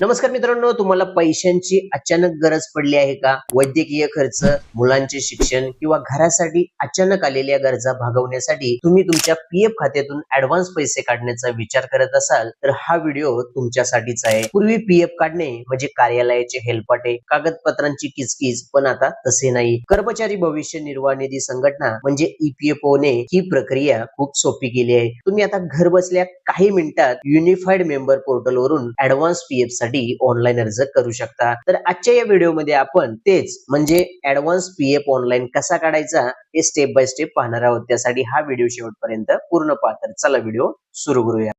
नमस्कार मित्रांनो तुम्हाला पैशांची अचानक गरज पडली आहे का? वैद्यकीय खर्च मुलांचे शिक्षण किंवा घरासाठी अचानक आलेल्या गरजा भागवण्यासाठी तुम्ही तुमच्या पीएफ खात्यातून ऍडव्हान्स पैसे काढण्याचा विचार करत असाल तर हा व्हिडिओ तुमच्यासाठीच आहे. पूर्वी पीएफ काढणे म्हणजे कार्यालयाचे हेलपाटे कागदपत्रांची किचकिच पण आता तसे नाही. कर्मचारी भविष्य निर्वाह निधी संघटना म्हणजे ईपीएफओ ने ही प्रक्रिया खूप सोपी केली आहे. तुम्ही आता घर बसल्या काही मिनिटात युनिफाईड मेंबर पोर्टल वरून ऍडव्हान्स पीएफसाठी ऑनलाईन अर्ज करू शकता. तर आजच्या या व्हिडिओमध्ये आपण तेच म्हणजे ऍडव्हान्स पीएफ ऑनलाईन कसा काढायचा हे स्टेप बाय स्टेप पाहणार आहोत. त्यासाठी हा व्हिडिओ शेवटपर्यंत पूर्ण पहा चला व्हिडिओ सुरू करूया.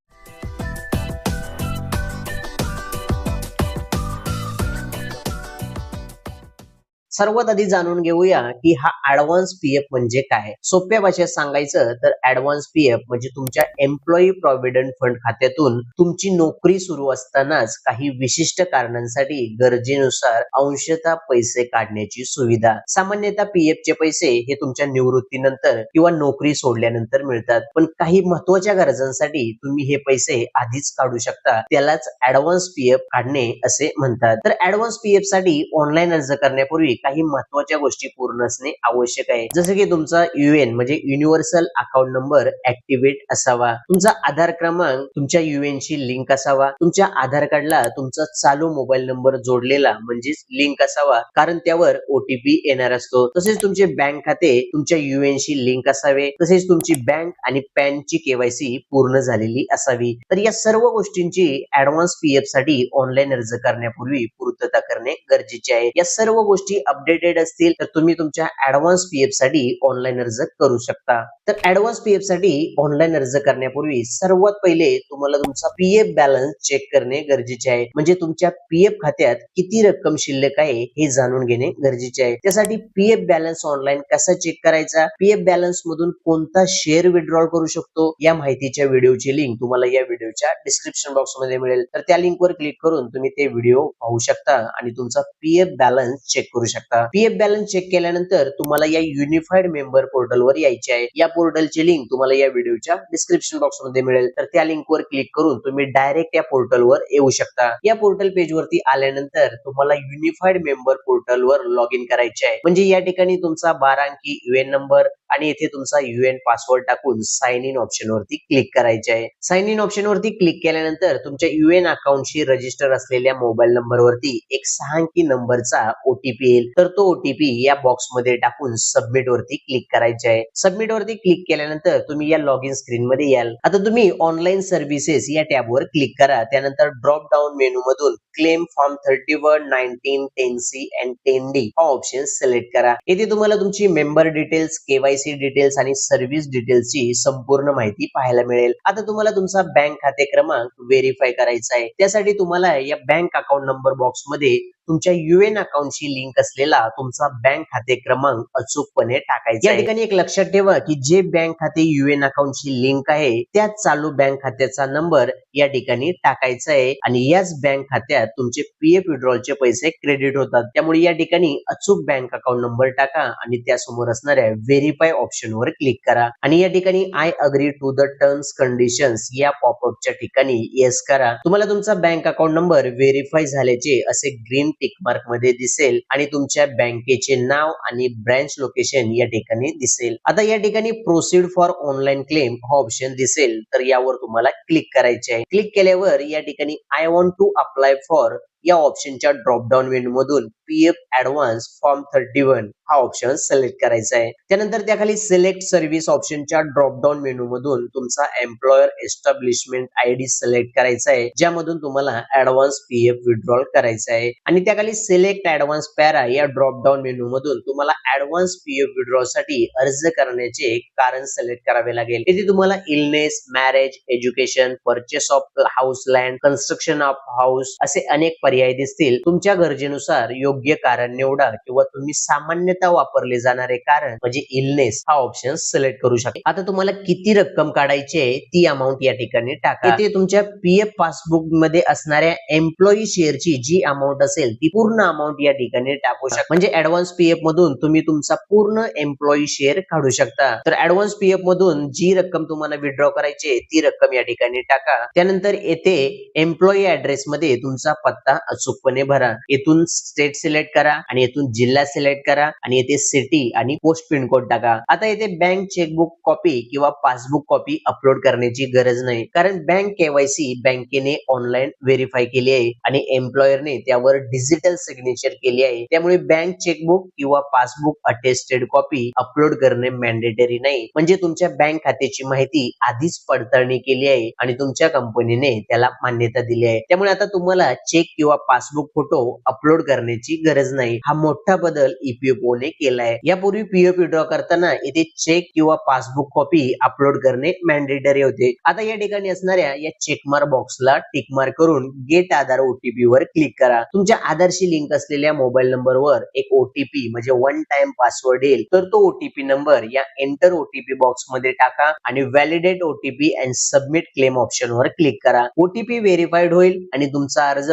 सर्वात आधी जाणून घेऊया की हा ऍडव्हान्स पीएफ म्हणजे काय. सोप्या भाषेत सांगायचं तर ऍडव्हान्स पीएफ म्हणजे तुमच्या एम्प्लॉई प्रॉव्हिडंट फंड खात्यातून तुमची नोकरी सुरू असतानाच काही विशिष्ट कारणांसाठी गरजेनुसार अंशतः पैसे काढण्याची सुविधा. सामान्यतः पीएफ चे पैसे हे तुमच्या निवृत्तीनंतर किंवा नोकरी सोडल्यानंतर मिळतात. पण काही महत्त्वाच्या गरजांसाठी तुम्ही हे पैसे आधीच काढू शकता. त्यालाच ऍडव्हान्स पीएफ काढणे असे म्हणतात. तर ऍडव्हान्स पीएफसाठी ऑनलाईन अर्ज करण्यापूर्वी काही महत्त्वाच्या गोष्टी पूर्ण असणे आवश्यक आहे. जसं की तुमचा युएन म्हणजे युनिव्हर्सल अकाउंट नंबर ऍक्टिव्हेट असावा. तुमचा आधार क्रमांक तुमच्या युएन शी लिंक असावा. तुमच्या आधार कार्डला तुमचा चालू मोबाईल नंबर जोडलेला म्हणजेच लिंक असावा. कारण त्यावर ओटीपी येणार असतो. तसेच तुमचे बँक खाते तुमच्या युएन शी लिंक असावे. तसेच तुमची बँक आणि पॅन ची केवायसी पूर्ण झालेली असावी. तर या सर्व गोष्टींची ऍडव्हान्स पीएफसाठी ऑनलाईन अर्ज करण्यापूर्वी पूर्तता करणे गरजेचे आहे. या सर्व गोष्टी अपडेटेड असतील तर तुम्ही तुमच्या ऍडव्हान्स पीएफसाठी ऑनलाईन अर्ज करू शकता. तर ऍडव्हान्स पीएफसाठी ऑनलाईन अर्ज करण्यापूर्वी सर्वात पहिले तुम्हाला तुमचा पीएफ बॅलन्स चेक करणे गरजेचे आहे. म्हणजे तुमच्या पीएफ खात्यात किती रक्कम शिल्लक आहे हे जाणून घेणे गरजेचे आहे. त्यासाठी पीएफ बॅलन्स ऑनलाईन कसा चेक करायचा? पीएफ बॅलन्स मधून कोणता शेअर विड्रॉल करू शकतो? या माहितीच्या व्हिडिओची लिंक तुम्हाला या व्हिडिओच्या डिस्क्रिप्शन बॉक्समध्ये मिळेल. तर त्या लिंकवर क्लिक करून तुम्ही ते व्हिडिओ पाहू शकता आणि तुमचा पीएफ बॅलन्स चेक करू शकता. पीएफ बॅलन्स चेक केल्यानंतर तुम्हाला या युनिफाईड मेंबर पोर्टलवर यायचे आहे. या पोर्टलची लिंक तुम्हाला या व्हिडिओच्या डिस्क्रिप्शन बॉक्समध्ये मिळेल. तर त्या लिंकवर क्लिक करून तुम्ही डायरेक्ट या पोर्टलवर येऊ शकता. या पोर्टल पेज वरती आल्यानंतर तुम्हाला युनिफाईड मेंबर पोर्टलवर लॉग इन करायचे आहे. म्हणजे या ठिकाणी तुमचा बारा अंकी युएन नंबर आणि येथे तुमचा युएन पासवर्ड टाकून साइन इन ऑप्शन वरती क्लिक करायचे आहे. साइन इन ऑप्शन वरती क्लिक केल्यानंतर तुमच्या युएन अकाउंटशी रजिस्टर असलेल्या मोबाईल नंबर वरती एक सहा अंकी नंबरचा ओटीपी येईल. तर तो ओटीपी या बॉक्समध्ये टाकून सबमिट वरती क्लिक करायचे आहे. सबमिट वरती क्लिक केल्यानंतर तुम्ही या लॉग इन स्क्रीन मध्ये याल. आता तुम्ही ऑनलाईन सर्व्हिसेस या टॅबवर क्लिक करा. त्यानंतर ड्रॉप डाऊन मेनू मधून claim form thirty one nineteen ten C and ten D हा ऑप्शन सिलेक्ट करा. येथे तुम्हाला तुमची मेंबर डिटेल्स केवायसी डिटेल्स आणि सर्व्हिस डिटेल्सची संपूर्ण माहिती पाहायला मिळेल. आता तुम्हाला तुमचा बँक खाते क्रमांक व्हेरीफाय करायचा आहे. त्यासाठी तुम्हाला या बँक अकाउंट नंबर बॉक्समध्ये तुमच्या युएन अकाउंटशी लिंक असलेला तुमचा बँक खाते क्रमांक अचूकपणे टाकायचा या ठिकाणी एक लक्षात ठेवा की जे बँक खाते युएन अकाउंटशी लिंक आहे त्याच चालू बँक खात्याचा नंबर या ठिकाणी टाकायचा आहे. आणि याच बँक खात्यात तुमचे पीएफ विड्रॉलचे पैसे क्रेडिट होतात. त्यामुळे या ठिकाणी अचूक बँक अकाउंट नंबर टाका आणि त्यासमोर असणाऱ्या व्हेरीफाय ऑप्शनवर क्लिक करा. आणि या ठिकाणी I agree to the terms conditions या पॉपअपच्या ठिकाणी येस करा. तुम्हाला तुमचा बँक अकाउंट नंबर व्हेरीफाय झाल्याचे असे ग्रीन टिक मार्कमध्ये दिसेल आणि तुमच्या बँकेचे नाव आणि ब्रँच लोकेशन या ठिकाणी दिसेल. आता या ठिकाणी प्रोसीड फॉर ऑनलाईन क्लेम हा ऑप्शन दिसेल. तर यावर तुम्हाला क्लिक करायचे आहे. क्लिक केल्यावर या ठिकाणी I want to apply for या ऑप्शनच्या ड्रॉपडाऊन मेनू मधून PF advance form thirty one हा ऑप्शन सिलेक्ट करायचा आहे. त्यानंतर त्याखाली सिलेक्ट सर्व्हिस ऑप्शनच्या ड्रॉपडाऊन मेनू मधून तुमचा employer establishment I D select करायचा आहे ज्यामधून तुम्हाला ऍडव्हान्स पीएफ विड्रॉल करायचा आहे. आणि त्याखाली सिलेक्ट ऍडव्हान्स पॅरा या ड्रॉपडाऊन मेनू मधून तुम्हाला ऍडव्हान्स पीएफ विड्रॉलसाठी अर्ज करण्याचे कारण सिलेक्ट करावे लागेल. इथे तुम्हाला illness marriage education purchase of house land construction of house असे अनेक पर्याय दिसतील तुमच्या गरजेनुसार योग्य कारण निवडा किंवा तुम्ही सामान्यतः वापरले जाणारे कारण म्हणजे इलनेस हा ऑप्शन सिलेक्ट करू शकता. आता तुम्हाला किती रक्कम काढायची आहे ती अमाऊंट या ठिकाणी टाका. ते तुमच्या पीएफ पासबुकमध्ये असणाऱ्या एम्प्लॉई शेअरची जी अमाऊंट असेल ती पूर्ण अमाऊंट या ठिकाणी टाकू शकता. म्हणजे ऍडव्हान्स पीएफ मधून तुम्ही तुमचा पूर्ण एम्प्लॉई शेअर काढू शकता. तर ऍडव्हान्स पीएफ मधून जी रक्कम तुम्हाला विड्रॉ करायची आहे ती रक्कम या ठिकाणी टाका. त्यानंतर येथे एम्प्लॉई ऍड्रेस मध्ये तुमचा पत्ता अचूकपणे भरा. येथून स्टेट सिलेक्ट करा आणि येथून जिल्हा सिलेक्ट करा आणि येथे सिटी आणि पोस्ट पिनकोड टाका. आता येथे बँक चेकबुक कॉपी किंवा पासबुक कॉपी अपलोड करण्याची गरज नाही. कारण बँक केवायसी बँकेने ऑनलाईन व्हेरीफाय केली आहे आणि एम्प्लॉयरने त्यावर डिजिटल सिग्नेचर केली आहे. त्यामुळे बँक चेकबुक किंवा पासबुक अटेस्टेड कॉपी अपलोड करणे मॅन्डेटरी नाही. म्हणजे तुमच्या बँक खात्याची माहिती आधीच पडताळणी केली आहे आणि तुमच्या कंपनीने त्याला मान्यता दिली आहे. त्यामुळे आता तुम्हाला चेक किंवा पासबुक फोटो अपलोड करण्याची गरज नाही. हा मोठा बदल ईपीएफओ ने केलाय. यापूर्वी पीएफ विड्रॉ करताना इथे चेक किंवा पासबुक कॉपी अपलोड करणे मॅन्डेटरी होते. आता या ठिकाणी असणाऱ्या या चेकमार बॉक्सला टिकमार करून गेट आधार ओटीपी वर क्लिक करा. तुमच्या आधारशी लिंक असलेल्या मोबाईल नंबरवर एक ओटीपी म्हणजे वन टाइम पासवर्ड येईल. तर तो ओटीपी नंबर या एंटर ओटीपी बॉक्समध्ये टाका आणि validate OTP and submit claim option वर क्लिक करा. ओटीपी व्हेरीफाईड होईल आणि तुमचा अर्ज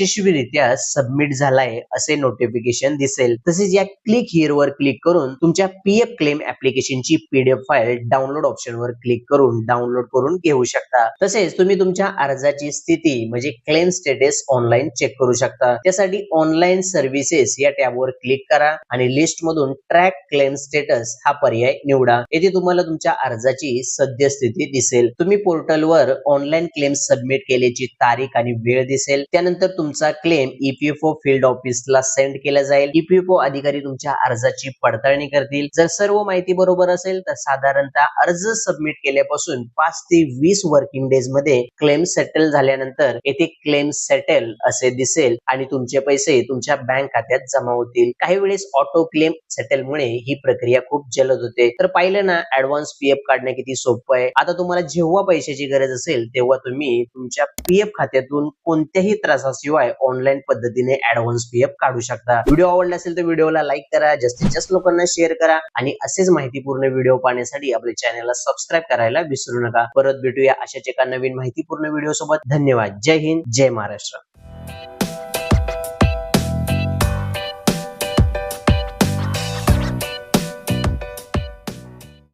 यशस्वीरित्या सबमिट झालाय असे नोटिफिकेशन दिसेल. तसेच या क्लिक हिअर वर क्लिक करून तुमच्या पीएफ क्लेम ऍप्लिकेशनची पीडीएफ फाईल डाउनलोड ऑप्शन वर क्लिक करून डाउनलोड करून घेऊ शकता. तसेच तुम्ही तुमच्या अर्जाची स्थिती म्हणजे क्लेम स्टेटस ऑनलाईन चेक करू शकता. त्यासाठी ऑनलाईन सर्व्हिसेस या टॅबवर क्लिक करा आणि लिस्ट मधून ट्रॅक क्लेम स्टेटस हा पर्याय निवडा. येथे तुम्हाला तुमच्या अर्जाची सद्यस्थिती दिसेल. तुम्ही पोर्टलवर ऑनलाईन क्लेम सबमिट केल्याची तारीख आणि वेळ दिसेल. त्यानंतर तुमचा क्लेम ईपीएफओ फील्ड ऑफिसला सेंड केला जाईल. ईपीएफओ अधिकारी तुमच्या अर्जाची पडताळणी करतील. जर सर्व माहिती बरोबर असेल तर साधारणतः अर्ज सबमिट केल्यापासून पाच ते वीस वर्किंग डेजमध्ये क्लेम सेटल झाल्यानंतर येथे क्लेम सेटल असे दिसेल आणि तुमचे पैसे तुमच्या बँक खात्यात जमा होतील. काही वेळेस ऑटो क्लेम सेटलमुळे ही प्रक्रिया खूप जलद होते. तर पाहिलं ना ऍडव्हान्स पीएफ काढणे किती सोपं आहे? आता तुम्हाला जेव्हा पैशाची गरज असेल तेव्हा तुम्ही तुमच्या पीएफ खात्यातून कोणत्याही त्रासाशिवाय ऑनलाईन पद्धतीने ऍडव्हान्स पीएफ काढू शकता. व्हिडिओ आवडला असेल तर व्हिडिओला लाईक करा जास्तीत जास्त लोकांना शेअर करा आणि असेच माहितीपूर्ण व्हिडिओ पाहण्यासाठी आपल्या चॅनलला सबस्क्राईब करायला विसरू नका. परत भेटूया अशाच एका नवीन माहितीपूर्ण व्हिडिओ सोबत. धन्यवाद. जय हिंद. जय महाराष्ट्र.